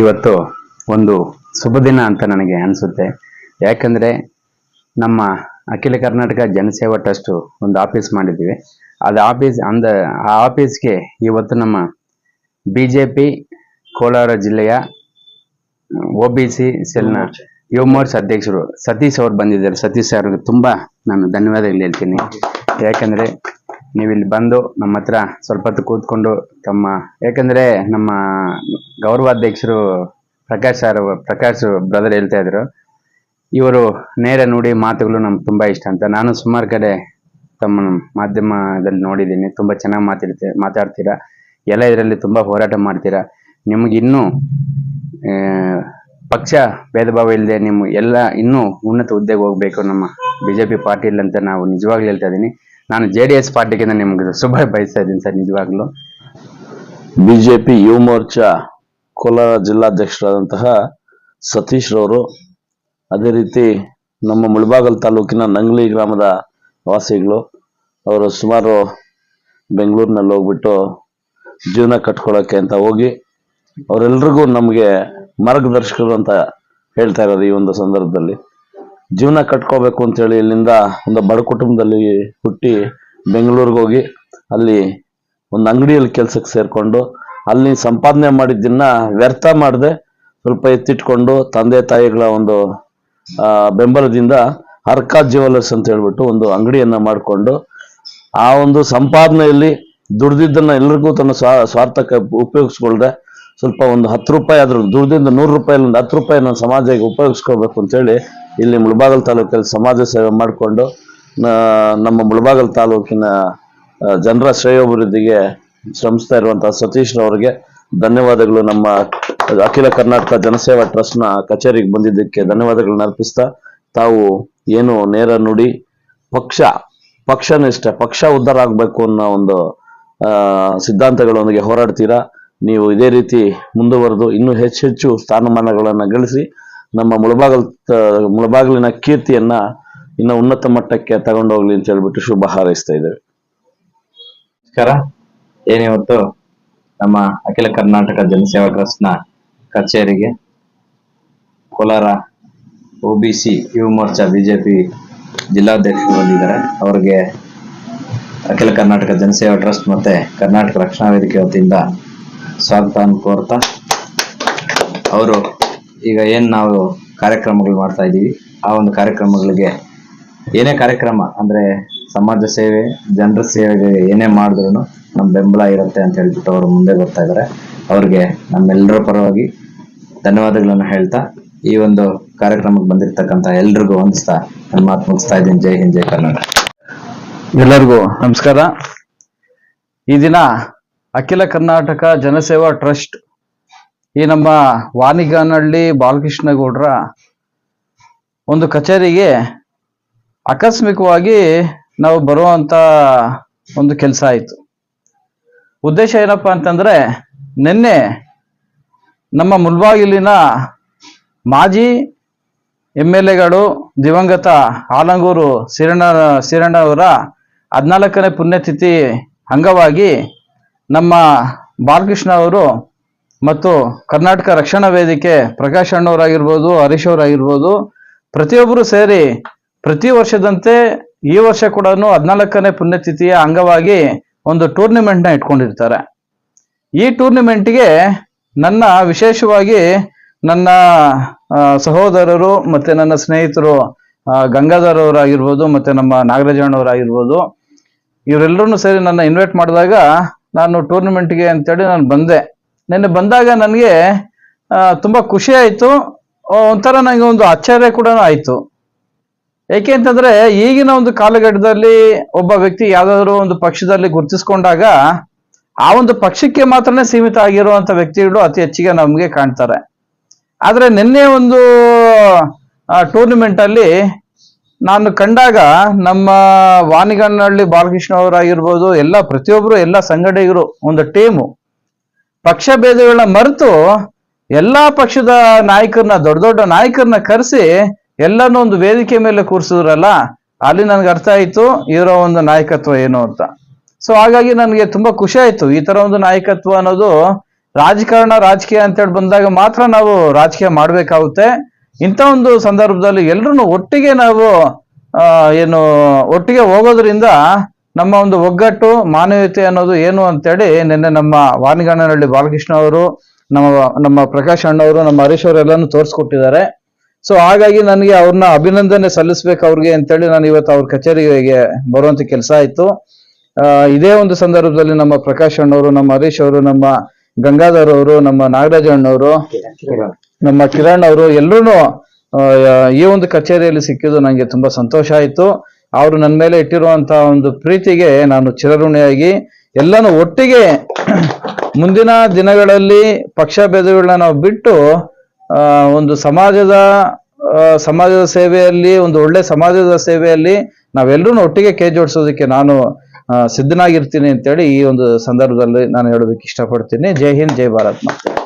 ಇವತ್ತು ಒಂದು ಶುಭ ದಿನ ಅಂತ ನನಗೆ ಅನಿಸುತ್ತೆ. ಯಾಕಂದರೆ ನಮ್ಮ ಅಖಿಲ ಕರ್ನಾಟಕ ಜನಸೇವಾ ಟ್ರಸ್ಟ್ ಒಂದು ಆಫೀಸ್ ಮಾಡಿದ್ದೀವಿ ಅದು ಆಫೀಸ್ ಅಂದ ಆ ಆಫೀಸ್ಗೆ ಇವತ್ತು ನಮ್ಮ ಬಿ ಜೆ ಪಿ ಕೋಲಾರ ಜಿಲ್ಲೆಯ O B C ಸೆಲ್ನ Yuva Morcha. ಅಧ್ಯಕ್ಷರು ಸತೀಶ್ ಅವರು ಬಂದಿದ್ದಾರೆ. ಸತೀಶ್ ಅವ್ರಿಗೆ ತುಂಬ ನಾನು ಧನ್ಯವಾದಗಳು ಹೇಳ್ತೀನಿ. ಯಾಕಂದರೆ ನೀವಿಲ್ಲಿ ಬಂದು ನಮ್ಮ ಹತ್ರ ಸ್ವಲ್ಪ ಹೊತ್ತು ಕೂತ್ಕೊಂಡು ತಮ್ಮ, ಯಾಕಂದರೆ ನಮ್ಮ ಗೌರವಾಧ್ಯಕ್ಷರು ಪ್ರಕಾಶ್ ಸರ್, ಪ್ರಕಾಶ್ ಬ್ರದರ್ ಹೇಳ್ತಾ ಇದ್ರು, ಇವರು ನೇರ ನುಡಿ ಮಾತುಗಳು ನಮ್ಗೆ ತುಂಬ ಇಷ್ಟ ಅಂತ. ನಾನು ಸುಮಾರು ಕಡೆ ತಮ್ಮ ಮಾಧ್ಯಮದಲ್ಲಿ ನೋಡಿದ್ದೀನಿ, ತುಂಬ ಚೆನ್ನಾಗಿ ಮಾತಾಡ್ತೀರ ಮಾತಾಡ್ತೀರಾ, ಎಲ್ಲ ಇದರಲ್ಲಿ ತುಂಬ ಹೋರಾಟ ಮಾಡ್ತೀರಾ. ನಿಮ್ಗೆ ಇನ್ನೂ ಪಕ್ಷ ಭೇದ ಭಾವ ಇಲ್ಲದೆ ನಿಮ್ಮ ಎಲ್ಲ ಇನ್ನೂ ಉನ್ನತ ಹುದ್ದೆಗೆ ಹೋಗ್ಬೇಕು, ನಮ್ಮ ಬಿ ಜೆ ಪಿ ಅಂತ ನಾವು ನಿಜವಾಗ್ಲೂ ಹೇಳ್ತಾ ಇದ್ದೀನಿ. ನಾನು ಜೆ ಡಿ ಎಸ್ ಪಾರ್ಟಿಗಿಂತ ನಿಮ್ಗೆ ಶುಭ ಬಯಸ್ತಾ ಇದ್ದೀನಿ ಸರ್, ನಿಜವಾಗ್ಲೂ. ಬಿಜೆಪಿ ಯುವ ಮೋರ್ಚಾ, ಕೋಲಾರ ಜಿಲ್ಲಾಧ್ಯಕ್ಷರಾದಂತಹ ಸತೀಶ್ ರವರು, ಅದೇ ರೀತಿ ನಮ್ಮ ಮುಳಬಾಗಲ್ ತಾಲೂಕಿನ ನಂಗ್ಲಿ ಗ್ರಾಮದ ವಾಸಿಗಳು, ಅವರು ಸುಮಾರು ಬೆಂಗಳೂರಿನಲ್ಲಿ ಹೋಗ್ಬಿಟ್ಟು ಜೀವನ ಕಟ್ಕೊಳ್ಳೋಕ್ಕೆ ಅಂತ ಹೋಗಿ, ಅವರೆಲ್ರಿಗೂ ನಮಗೆ ಮಾರ್ಗದರ್ಶಕರು ಅಂತ ಹೇಳ್ತಾ ಇರೋದು ಈ ಒಂದು ಸಂದರ್ಭದಲ್ಲಿ. ಜೀವನ ಕಟ್ಕೋಬೇಕು ಅಂತೇಳಿ ಇಲ್ಲಿಂದ ಒಂದು ಬಡ ಕುಟುಂಬದಲ್ಲಿ ಹುಟ್ಟಿ ಬೆಂಗಳೂರಿಗೆ ಹೋಗಿ ಅಲ್ಲಿ ಒಂದು ಅಂಗಡಿಯಲ್ಲಿ ಕೆಲಸಕ್ಕೆ ಸೇರಿಕೊಂಡು ಅಲ್ಲಿ ಸಂಪಾದನೆ ಮಾಡಿದ್ದನ್ನ ವ್ಯರ್ಥ ಮಾಡದೆ ಸ್ವಲ್ಪ ಎತ್ತಿಟ್ಕೊಂಡು ತಂದೆ ತಾಯಿಗಳ ಒಂದು ಬೆಂಬಲದಿಂದ ಅರ್ಕ ಜ್ಯುವೆಲರ್ಸ್ ಅಂತ ಹೇಳ್ಬಿಟ್ಟು ಒಂದು ಅಂಗಡಿಯನ್ನ ಮಾಡಿಕೊಂಡು ಆ ಒಂದು ಸಂಪಾದನೆಯಲ್ಲಿ ದುಡ್ದಿದ್ದನ್ನ ಎಲ್ರಿಗೂ ತನ್ನ ಸ್ವಾ, ಸ್ವಾರ್ಥಕ್ಕೆ ಉಪಯೋಗಿಸ್ಕೊಳ್ದೆ ಸ್ವಲ್ಪ ಒಂದು ಹತ್ತು ರೂಪಾಯಿ ಅದ್ರ ದುಡ್ದಿಂದ ನೂರು ರೂಪಾಯಿ ಒಂದು ಹತ್ತು ರೂಪಾಯಿ ನಾನು ಸಮಾಜಕ್ಕೆ ಉಪಯೋಗಿಸ್ಕೋಬೇಕು ಅಂತೇಳಿ ಇಲ್ಲಿ ಮುಳಬಾಗಲ್ ತಾಲೂಕಲ್ಲಿ ಸಮಾಜ ಸೇವೆ ಮಾಡಿಕೊಂಡು ನಮ್ಮ ಮುಳಬಾಗಲ್ ತಾಲೂಕಿನ ಜನರ ಶ್ರೇಯೋಭಿವೃದ್ಧಿಗೆ ಶ್ರಮಿಸ್ತಾ ಇರುವಂತಹ ಸತೀಶ್ ಅವರಿಗೆ ಧನ್ಯವಾದಗಳು. ನಮ್ಮ ಅಖಿಲ ಕರ್ನಾಟಕ ಜನಸೇವಾ ಟ್ರಸ್ಟ್ನ ಕಚೇರಿಗೆ ಬಂದಿದ್ದಕ್ಕೆ ಧನ್ಯವಾದಗಳನ್ನ ಅರ್ಪಿಸ್ತಾ, ತಾವು ಏನು ನೇರ ನುಡಿ, ಪಕ್ಷ, ಪಕ್ಷನಿಷ್ಠ, ಪಕ್ಷ ಉದ್ಧಾರ ಆಗಬೇಕು ಅನ್ನೋ ಒಂದು ಸಿದ್ಧಾಂತಗಳೊಂದಿಗೆ ಹೋರಾಡ್ತೀರಾ, ನೀವು ಇದೇ ರೀತಿ ಮುಂದುವರೆದು ಇನ್ನೂ ಹೆಚ್ಚು ಹೆಚ್ಚು ಸ್ಥಾನಮಾನಗಳನ್ನು ಗಳಿಸಿ ನಮ್ಮ ಮುಳಬಾಗಲ್ ಮುಳಬಾಗಲಿನ ಕೀರ್ತಿಯನ್ನ ಇನ್ನು ಉನ್ನತ ಮಟ್ಟಕ್ಕೆ ತಗೊಂಡೋಗ್ಲಿ ಅಂತ ಹೇಳ್ಬಿಟ್ಟು ಶುಭ ಹಾರೈಸ್ತಾ ಇದ್ದೇವೆ. ನಮಸ್ಕಾರ. ಏನಿವತ್ತು ನಮ್ಮ ಅಖಿಲ ಕರ್ನಾಟಕ ಜನಸೇವಾ ಟ್ರಸ್ಟ್ನ ಕಚೇರಿಗೆ Kolar O B C Yuva Morcha BJP ಜಿಲ್ಲಾಧ್ಯಕ್ಷರು ಬಂದಿದ್ದಾರೆ. ಅವರಿಗೆ ಅಖಿಲ ಕರ್ನಾಟಕ ಜನಸೇವಾ ಟ್ರಸ್ಟ್ ಮತ್ತೆ ಕರ್ನಾಟಕ ರಕ್ಷಣಾ ವೇದಿಕೆ ವತಿಯಿಂದ ಸ್ವಾಗತ ಕೋರ್ತಾ ಅವರು ಈಗ ಏನು ನಾವು ಕಾರ್ಯಕ್ರಮಗಳು ಮಾಡ್ತಾ ಇದ್ದೀವಿ, ಆ ಒಂದು ಕಾರ್ಯಕ್ರಮಗಳಿಗೆ ಏನೇ ಕಾರ್ಯಕ್ರಮ, ಅಂದ್ರೆ ಸಮಾಜ ಸೇವೆ, ಜನರ ಸೇವೆಗೆ ಏನೇ ಮಾಡಿದ್ರು ನಮ್ಮ ಬೆಂಬಲ ಇರುತ್ತೆ ಅಂತ ಹೇಳ್ಬಿಟ್ಟು ಅವರು ಮುಂದೆ ಬರ್ತಾ ಇದ್ದಾರೆ ಅವ್ರಿಗೆ ನಮ್ಮೆಲ್ಲರ ಪರವಾಗಿ ಧನ್ಯವಾದಗಳನ್ನು ಹೇಳ್ತಾ ಈ ಒಂದು ಕಾರ್ಯಕ್ರಮಕ್ಕೆ ಬಂದಿರತಕ್ಕಂತ ಎಲ್ರಿಗೂ ಹೊಂದಿಸ್ತಾ ನನ್ನ ಮಾತು ಮುಗಿಸ್ತಾ ಇದ್ದೀನಿ. ಜೈ ಹಿಂದ್, ಜೈ ಕರ್ನಾಟಕ. ಎಲ್ಲರಿಗೂ ನಮಸ್ಕಾರ. ಈ ದಿನ ಅಖಿಲ ಕರ್ನಾಟಕ ಜನಸೇವಾ ಟ್ರಸ್ಟ್ ಈ ನಮ್ಮ ವಾನಿಗಾನಹಳ್ಳಿ ಬಾಲಕೃಷ್ಣಗೌಡ್ರ ಒಂದು ಕಚೇರಿಗೆ ಆಕಸ್ಮಿಕವಾಗಿ ನಾವು ಬರುವಂತ ಒಂದು ಕೆಲಸ ಆಯಿತು. ಉದ್ದೇಶ ಏನಪ್ಪ ಅಂತಂದ್ರೆ ನಿನ್ನೆ ನಮ್ಮ ಮುಲ್ಬಾಗಿಲಿನ ಮಾಜಿ ಎಂ ಎಲ್ ಎಗಳು ದಿವಂಗತ ಆಲಂಗೂರು ಸಿರಣ್ಣ ಸಿರಣ್ಣವರ ಹದಿನಾಲ್ಕನೇ ಪುಣ್ಯತಿಥಿ ಅಂಗವಾಗಿ ನಮ್ಮ ಬಾಲಕೃಷ್ಣ ಅವರು ಮತ್ತು ಕರ್ನಾಟಕ ರಕ್ಷಣಾ ವೇದಿಕೆ ಪ್ರಕಾಶ್ ಅಣ್ಣವರಾಗಿರ್ಬೋದು, ಹರೀಶ್ ಅವರಾಗಿರ್ಬೋದು, ಪ್ರತಿಯೊಬ್ಬರು ಸೇರಿ ಪ್ರತಿ ವರ್ಷದಂತೆ ಈ ವರ್ಷ ಕೂಡ ಹದಿನಾಲ್ಕನೇ ಪುಣ್ಯತಿಥಿಯ ಅಂಗವಾಗಿ ಒಂದು ಟೂರ್ನಿಮೆಂಟ್ನ ಇಟ್ಕೊಂಡಿರ್ತಾರೆ. ಈ ಟೂರ್ನಿಮೆಂಟ್ಗೆ ನನ್ನ ವಿಶೇಷವಾಗಿ ನನ್ನ ಸಹೋದರರು ಮತ್ತು ನನ್ನ ಸ್ನೇಹಿತರು ಗಂಗಾಧರ್ ಅವರಾಗಿರ್ಬೋದು ಮತ್ತು ನಮ್ಮ ನಾಗರಾಜಣ್ಣವರಾಗಿರ್ಬೋದು ಇವರೆಲ್ಲರೂ ಸೇರಿ ನನ್ನ ಇನ್ವೈಟ್ ಮಾಡಿದಾಗ ನಾನು ಟೂರ್ನಿಮೆಂಟ್ಗೆ ಅಂತೇಳಿ ನಾನು ಬಂದೆ. ನಿನ್ನೆ ಬಂದಾಗ ನನಗೆ ತುಂಬಾ ಖುಷಿ ಆಯಿತು. ಒಂಥರ ನನಗೆ ಒಂದು ಆಶ್ಚರ್ಯ ಕೂಡ ಆಯಿತು. ಏಕೆ ಅಂತಂದ್ರೆ, ಈಗಿನ ಒಂದು ಕಾಲಘಟ್ಟದಲ್ಲಿ ಒಬ್ಬ ವ್ಯಕ್ತಿ ಯಾವುದಾದ್ರೂ ಒಂದು ಪಕ್ಷದಲ್ಲಿ ಗುರುತಿಸ್ಕೊಂಡಾಗ, ಆ ಒಂದು ಪಕ್ಷಕ್ಕೆ ಮಾತ್ರನೇ ಸೀಮಿತ ಆಗಿರುವಂಥ ವ್ಯಕ್ತಿಗಳು ಅತಿ ಹೆಚ್ಚಿಗೆ ನಮಗೆ ಕಾಣ್ತಾರೆ. ಆದರೆ ನಿನ್ನೆ ಒಂದು ಟೂರ್ನಿಮೆಂಟಲ್ಲಿ ನಾನು ಕಂಡಾಗ ನಮ್ಮ ವಾನಿಗನಹಳ್ಳಿ ಬಾಲಕೃಷ್ಣ ಅವರಾಗಿರ್ಬೋದು, ಎಲ್ಲ ಪ್ರತಿಯೊಬ್ಬರು ಎಲ್ಲ ಸಂಘಟಕರು ಒಂದು ಟೀಮು ಪಕ್ಷ ಭೇದಗಳನ್ನ ಮರೆತು ಎಲ್ಲಾ ಪಕ್ಷದ ನಾಯಕರನ್ನ, ದೊಡ್ಡ ದೊಡ್ಡ ನಾಯಕರನ್ನ ಕರೆಸಿ ಎಲ್ಲಾನು ಒಂದು ವೇದಿಕೆ ಮೇಲೆ ಕೂರಿಸಿದ್ರಲ್ಲ, ಅಲ್ಲಿ ನನ್ಗೆ ಅರ್ಥ ಆಯ್ತು, ಇವರ ಒಂದು ನಾಯಕತ್ವ ಏನು ಅಂತ. ಸೊ ಹಾಗಾಗಿ ನನಗೆ ತುಂಬಾ ಖುಷಿ ಆಯ್ತು. ಈ ತರ ಒಂದು ನಾಯಕತ್ವ ಅನ್ನೋದು ರಾಜಕಾರಣ, ರಾಜಕೀಯ ಅಂತೇಳಿ ಬಂದಾಗ ಮಾತ್ರ ನಾವು ರಾಜಕೀಯ ಮಾಡಬೇಕಾಗುತ್ತೆ. ಇಂಥ ಒಂದು ಸಂದರ್ಭದಲ್ಲಿ ಎಲ್ಲರೂ ಒಟ್ಟಿಗೆ ನಾವು ಏನು, ಒಟ್ಟಿಗೆ ಹೋಗೋದ್ರಿಂದ ನಮ್ಮ ಒಂದು ಒಗ್ಗಟ್ಟು ಮಾನವೀಯತೆ ಅನ್ನೋದು ಏನು ಅಂತೇಳಿ ನಿನ್ನೆ ನಮ್ಮ ವಾನಿಗಣ್ಣನಹಳ್ಳಿ ಬಾಲಕೃಷ್ಣ ಅವರು, ನಮ್ಮ ನಮ್ಮ ಪ್ರಕಾಶ್ ಅಣ್ಣವರು ನಮ್ಮ ಹರೀಶ್ ಅವರು ಎಲ್ಲಾನು ತೋರಿಸ್ಕೊಟ್ಟಿದ್ದಾರೆ. ಸೊ ಹಾಗಾಗಿ ನನಗೆ ಅವ್ರನ್ನ ಅಭಿನಂದನೆ ಸಲ್ಲಿಸ್ಬೇಕು ಅವ್ರಿಗೆ ಅಂತೇಳಿ ನಾನು ಇವತ್ತು ಅವ್ರ ಕಚೇರಿಗೆ ಬರುವಂತ ಕೆಲಸ ಆಯ್ತು. ಇದೇ ಒಂದು ಸಂದರ್ಭದಲ್ಲಿ ನಮ್ಮ ಪ್ರಕಾಶ್ ಅಣ್ಣವರು ನಮ್ಮ ಹರೀಶ್ ಅವರು, ನಮ್ಮ ಗಂಗಾಧರ್ ಅವರು, ನಮ್ಮ ನಾಗರಾಜ ಅಣ್ಣವರು ನಮ್ಮ ಕಿರಣ್ ಅವರು ಎಲ್ಲರೂ ಈ ಒಂದು ಕಚೇರಿಯಲ್ಲಿ ಸಿಕ್ಕಿದ್ದು ನನಗೆ ತುಂಬಾ ಸಂತೋಷ ಆಯಿತು. ಅವರು ನನ್ನ ಮೇಲೆ ಇಟ್ಟಿರುವಂತಹ ಒಂದು ಪ್ರೀತಿಗೆ ನಾನು ಚಿರಋಣಿಯಾಗಿ ಎಲ್ಲನೂ ಒಟ್ಟಿಗೆ ಮುಂದಿನ ದಿನಗಳಲ್ಲಿ ಪಕ್ಷ ಭೇದಗಳನ್ನ ನಾವು ಬಿಟ್ಟು ಒಂದು ಸಮಾಜದ ಸಮಾಜದ ಸೇವೆಯಲ್ಲಿ, ಒಂದು ಒಳ್ಳೆ ಸಮಾಜದ ಸೇವೆಯಲ್ಲಿ ನಾವೆಲ್ಲರೂ ಒಟ್ಟಿಗೆ ಕೈ ಜೋಡಿಸೋದಕ್ಕೆ ನಾನು ಸಿದ್ಧನಾಗಿರ್ತೀನಿ ಅಂತೇಳಿ ಈ ಒಂದು ಸಂದರ್ಭದಲ್ಲಿ ನಾನು ಹೇಳೋದಕ್ಕೆ ಇಷ್ಟಪಡ್ತೀನಿ. ಜೈ ಹಿಂದ್, ಜೈ ಭಾರತ್ ಮಾತೆ.